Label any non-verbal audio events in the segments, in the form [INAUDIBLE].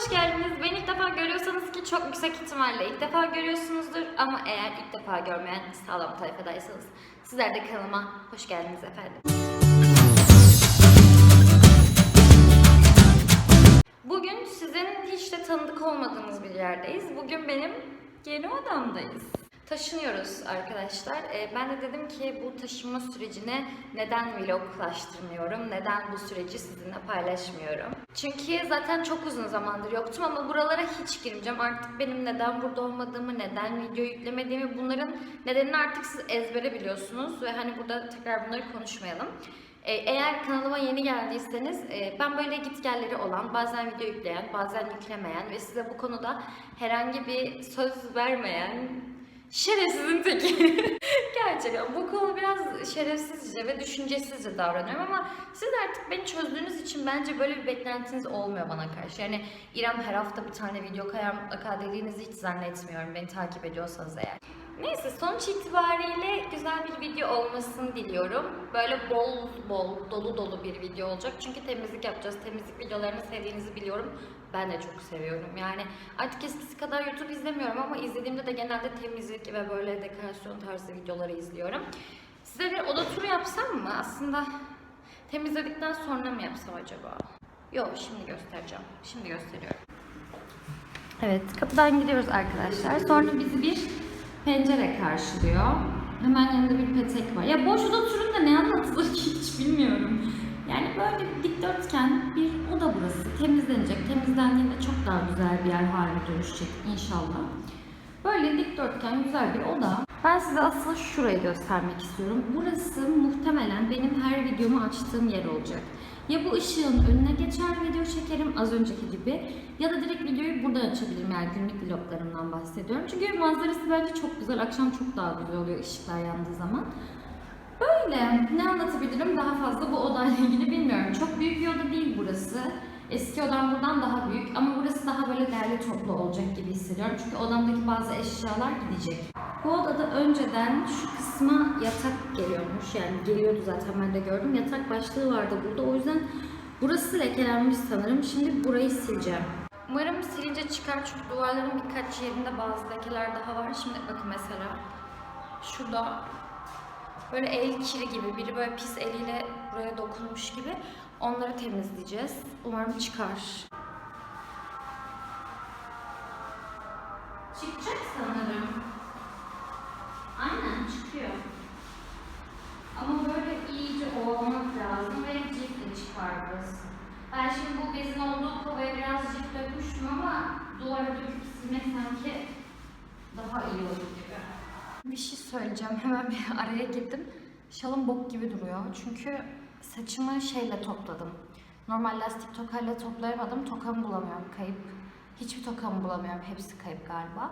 hoş geldiniz. Beni ilk defa görüyorsanız ki çok yüksek ihtimalle ilk defa görüyorsunuzdur. Ama eğer ilk defa görmeyen sağlam tayfadaysanız sizler de kanalıma hoş geldiniz efendim. Bugün sizin hiç de tanıdık olmadığınız bir yerdeyiz. Bugün benim yeni odamdayız. Taşınıyoruz arkadaşlar. Ee, ben de dedim ki bu taşınma sürecine neden vloglaştırmıyorum, neden bu süreci sizinle paylaşmıyorum. Çünkü zaten çok uzun zamandır yoktum ama buralara hiç girmeyeceğim. Artık benim neden burada olmadığımı, neden video yüklemediğimi bunların nedenini artık siz ezbere biliyorsunuz ve hani burada tekrar bunları konuşmayalım. Ee, Eğer kanalıma yeni geldiyseniz e, ben böyle gitgelleri olan, bazen video yükleyen, bazen yüklemeyen ve size bu konuda herhangi bir söz vermeyen şerefsizin teki. [LAUGHS] Gerçekten bu konu biraz şerefsizce ve düşüncesizce davranıyorum ama siz artık beni çözdüğünüz için bence böyle bir beklentiniz olmuyor bana karşı. Yani İrem her hafta bir tane video koyar mutlaka dediğinizi hiç zannetmiyorum beni takip ediyorsanız eğer. Neyse sonuç itibariyle güzel bir video olmasını diliyorum. Böyle bol bol dolu dolu bir video olacak. Çünkü temizlik yapacağız. Temizlik videolarını sevdiğinizi biliyorum. Ben de çok seviyorum. Yani artık eskisi kadar YouTube izlemiyorum ama izlediğimde de genelde temizlik ve böyle dekorasyon tarzı videoları izliyorum. Size bir oda turu yapsam mı? Aslında temizledikten sonra mı yapsam acaba? Yok şimdi göstereceğim. Şimdi gösteriyorum. Evet, kapıdan gidiyoruz arkadaşlar. Sonra bizi bir pencere karşılıyor. Hemen yanında bir petek var. Ya boş oda turunda ne anlatılır ki hiç bilmiyorum. Yani böyle bir dikdörtgen bir oda burası. Temizlenecek. Temizlendiğinde çok daha güzel bir yer haline dönüşecek inşallah. Böyle dikdörtgen güzel bir oda. Ben size asıl şurayı göstermek istiyorum. Burası muhtemelen benim her videomu açtığım yer olacak. Ya bu ışığın önüne geçer video çekerim az önceki gibi ya da direkt videoyu buradan açabilirim yani günlük vloglarımdan bahsediyorum. Çünkü manzarası bence çok güzel. Akşam çok daha güzel oluyor ışıklar yandığı zaman. Böyle ne anlatabilirim daha fazla bu odayla ilgili bilmiyorum. Çok büyük bir oda değil burası. Eski odam buradan daha büyük ama burası daha böyle derli toplu olacak gibi hissediyorum. Çünkü odamdaki bazı eşyalar gidecek. Bu odada önceden şu kısma yatak geliyormuş. Yani geliyordu zaten ben de gördüm. Yatak başlığı vardı burada. O yüzden burası lekelenmiş sanırım. Şimdi burayı sileceğim. Umarım silince çıkar çünkü duvarların birkaç yerinde bazı lekeler daha var. Şimdi bakın mesela şurada böyle el kiri gibi biri böyle pis eliyle buraya dokunmuş gibi onları temizleyeceğiz. Umarım çıkar. Çıkacak sanırım. Aynen çıkıyor. Ama böyle iyice ovalamak lazım ve ciltle çıkar burası. Ben şimdi bu bezin olduğu kovaya biraz cilt dökmüştüm ama duvara döküp silmek sanki daha iyi olur gibi. Bir şey söyleyeceğim. Hemen bir araya girdim. Şalım bok gibi duruyor. Çünkü saçımı şeyle topladım. Normal lastik tokayla toplayamadım. Tokamı bulamıyorum. Kayıp. Hiçbir tokamı bulamıyorum. Hepsi kayıp galiba.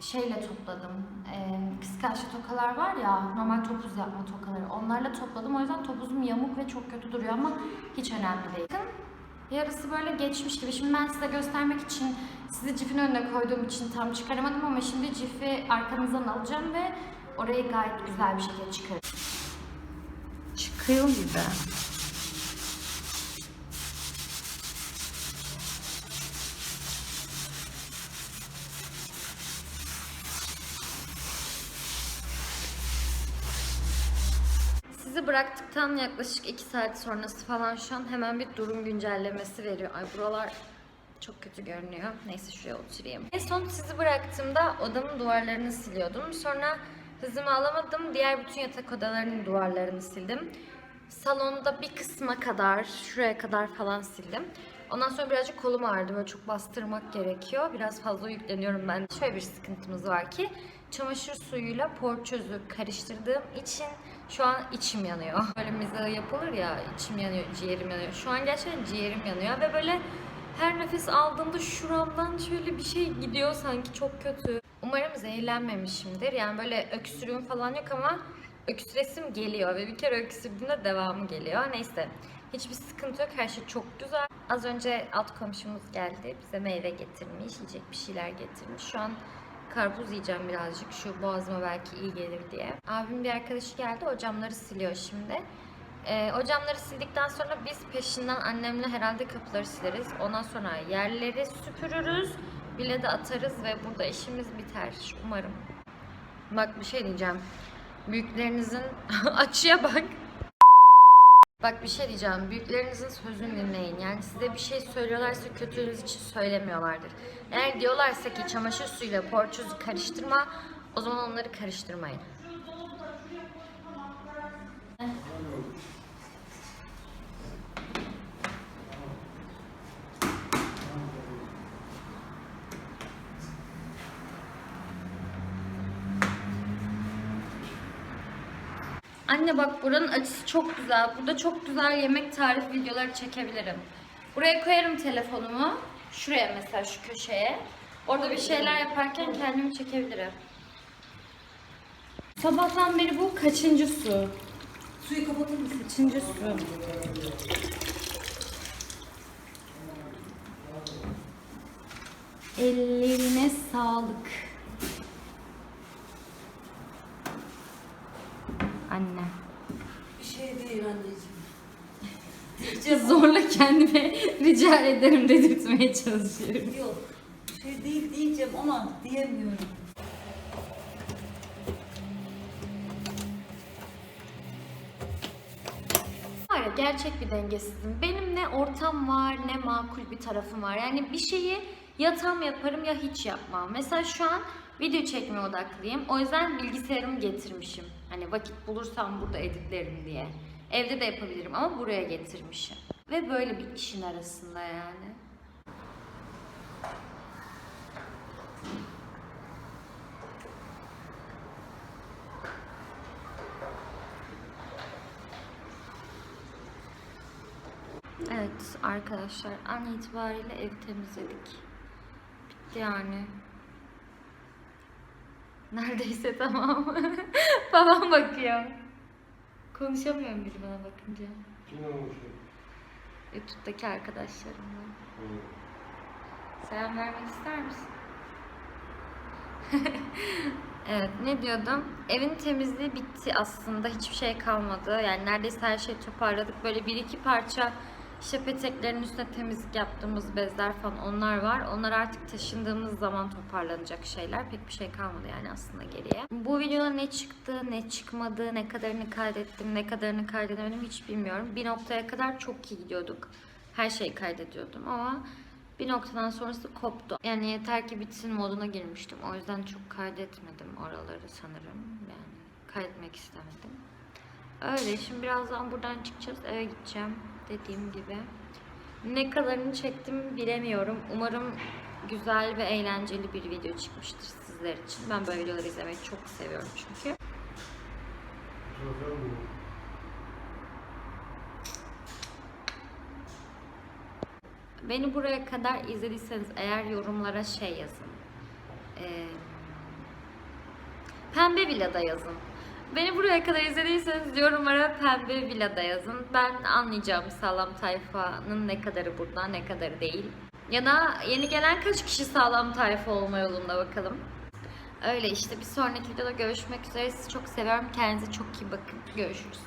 Şeyle topladım. Ee, kıskançlı tokalar var ya. Normal topuz yapma tokaları. Onlarla topladım. O yüzden topuzum yamuk ve çok kötü duruyor ama hiç önemli değil. Yarısı böyle geçmiş gibi. Şimdi ben size göstermek için sizi cifin önüne koyduğum için tam çıkaramadım ama şimdi cifi arkanızdan alacağım ve orayı gayet güzel bir şekilde çıkarım. Çıkıyor gibi. Sizi bıraktıktan yaklaşık 2 saat sonrası falan şu an hemen bir durum güncellemesi veriyor. Ay buralar çok kötü görünüyor. Neyse şuraya oturayım. En son sizi bıraktığımda odamın duvarlarını siliyordum. Sonra hızımı alamadım. Diğer bütün yatak odalarının duvarlarını sildim. Salonda bir kısma kadar, şuraya kadar falan sildim. Ondan sonra birazcık kolum ağrıdı. Böyle çok bastırmak gerekiyor. Biraz fazla yükleniyorum ben. Şöyle bir sıkıntımız var ki çamaşır suyuyla porçözü karıştırdığım için şu an içim yanıyor. [LAUGHS] Böyle mizahı yapılır ya içim yanıyor, ciğerim yanıyor. Şu an gerçekten ciğerim yanıyor ve böyle her nefes aldığımda şuramdan şöyle bir şey gidiyor sanki çok kötü. Umarım zehirlenmemişimdir. Yani böyle öksürüğüm falan yok ama öksüresim geliyor ve bir kere öksürdüğümde devamı geliyor. Neyse hiçbir sıkıntı yok. Her şey çok güzel. Az önce alt komşumuz geldi. Bize meyve getirmiş, yiyecek bir şeyler getirmiş. Şu an karpuz yiyeceğim birazcık. Şu boğazıma belki iyi gelir diye. Abim bir arkadaşı geldi. O camları siliyor şimdi. Ee, o camları sildikten sonra biz peşinden annemle herhalde kapıları sileriz. Ondan sonra yerleri süpürürüz. Bile de atarız ve burada işimiz biter umarım. Bak bir şey diyeceğim. Büyüklerinizin [LAUGHS] açıya bak. Bak bir şey diyeceğim. Büyüklerinizin sözünü dinleyin. Yani size bir şey söylüyorlarsa kötülüğünüz için söylemiyorlardır. Eğer diyorlarsa ki çamaşır suyuyla porçuzu karıştırma, o zaman onları karıştırmayın. Anne bak buranın açısı çok güzel. Burada çok güzel yemek tarif videoları çekebilirim. Buraya koyarım telefonumu. Şuraya mesela şu köşeye. Orada bir şeyler yaparken kendimi çekebilirim. Sabahtan beri bu kaçıncı su? Suyu kapatır mısın? Kaçıncı su? Ellerine sağlık. Anne. Bir şey değil anneciğim. Zorla kendime [LAUGHS] rica ederim dedirtmeye çalışıyorum. Yok. Şey değil diyeceğim ama diyemiyorum. Var ya gerçek bir dengesizim. Benim ne ortam var ne makul bir tarafım var. Yani bir şeyi ya tam yaparım ya hiç yapmam. Mesela şu an video çekmeye odaklıyım. O yüzden bilgisayarımı getirmişim. Hani vakit bulursam burada editlerim diye. Evde de yapabilirim ama buraya getirmişim. Ve böyle bir işin arasında yani. Evet arkadaşlar an itibariyle evi temizledik. Bitti yani. Neredeyse tamam. [LAUGHS] Babam bakıyor. Konuşamıyorum biri bana bakınca. Kim olmuş? YouTube'daki arkadaşlarımla. Selam vermek ister misin? [LAUGHS] evet ne diyordum? Evin temizliği bitti aslında. Hiçbir şey kalmadı. Yani neredeyse her şeyi toparladık. Böyle bir iki parça işte peteklerin üstüne temizlik yaptığımız bezler falan onlar var. Onlar artık taşındığımız zaman toparlanacak şeyler. Pek bir şey kalmadı yani aslında geriye. Bu videoda ne çıktı, ne çıkmadı, ne kadarını kaydettim, ne kadarını kaydedemedim hiç bilmiyorum. Bir noktaya kadar çok iyi gidiyorduk. Her şeyi kaydediyordum ama bir noktadan sonrası koptu. Yani yeter ki bitsin moduna girmiştim. O yüzden çok kaydetmedim oraları sanırım. Yani kaydetmek istemedim. Öyle şimdi birazdan buradan çıkacağız eve gideceğim dediğim gibi. Ne kadarını çektim bilemiyorum. Umarım güzel ve eğlenceli bir video çıkmıştır sizler için. Ben böyle videoları izlemeyi çok seviyorum çünkü. Beni buraya kadar izlediyseniz eğer yorumlara şey yazın. Ee, pembe villada yazın. Beni buraya kadar izlediyseniz yorumlara pembe villada yazın. Ben anlayacağım sağlam tayfanın ne kadarı burada ne kadarı değil. Ya da yeni gelen kaç kişi sağlam tayfa olma yolunda bakalım. Öyle işte bir sonraki videoda görüşmek üzere. Sizi çok seviyorum. Kendinize çok iyi bakın. Görüşürüz.